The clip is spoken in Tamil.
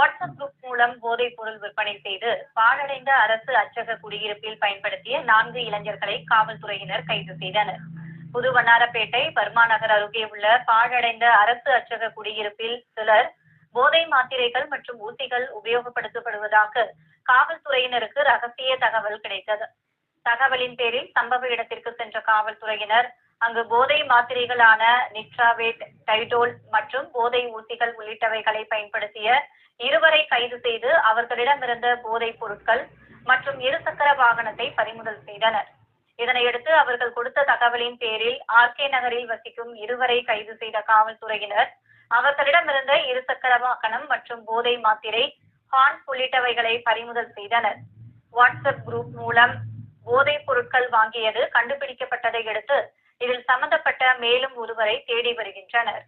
வாட்ஸ்அப் குரூப் மூலம் போதைப் பொருள் விற்பனை செய்து பாழடைந்த அரசு அச்சக குடியிருப்பில் பயன்படுத்திய நான்கு இளைஞர்களை காவல்துறையினர் கைது செய்தனர். புதுவண்ணாரப்பேட்டை பர்மா நகர் அருகே உள்ள பாழடைந்த அரசு அச்சக குடியிருப்பில் சிலர் போதை மாத்திரைகள் மற்றும் ஊசிகள் உபயோகப்படுத்தப்படுவதாக காவல்துறையினருக்கு ரகசிய தகவல் கிடைத்தது. தகவலின் பேரில் சம்பவ இடத்திற்கு சென்ற காவல்துறையினர் அங்கு போதை மாத்திரைகளான நிட்ராவேட் டைடோல் மற்றும் போதை ஊசிகள் உள்ளிட்டவைகளை பயன்படுத்திய இருவரை கைது செய்து அவர்களிடமிருந்த போதைப் பொருட்கள் மற்றும் இருசக்கர வாகனத்தை பறிமுதல் செய்தனர். இதனையடுத்து அவர்கள் கொடுத்த தகவலின் பேரில் ஆர்கே நகரில் வசிக்கும் இருவரை கைது செய்த காவல்துறையினர் அவர்களிடமிருந்த இருசக்கர வாகனம் மற்றும் போதை மாத்திரை ஹான் உள்ளிட்டவைகளை பறிமுதல் செய்தனர். வாட்ஸ்அப் குரூப் மூலம் போதைப் பொருட்கள் வாங்கியது கண்டுபிடிக்கப்பட்டதை அடுத்து இதில் சம்பந்தப்பட்ட மேலும் ஒருவரை தேடி வருகின்றனர்.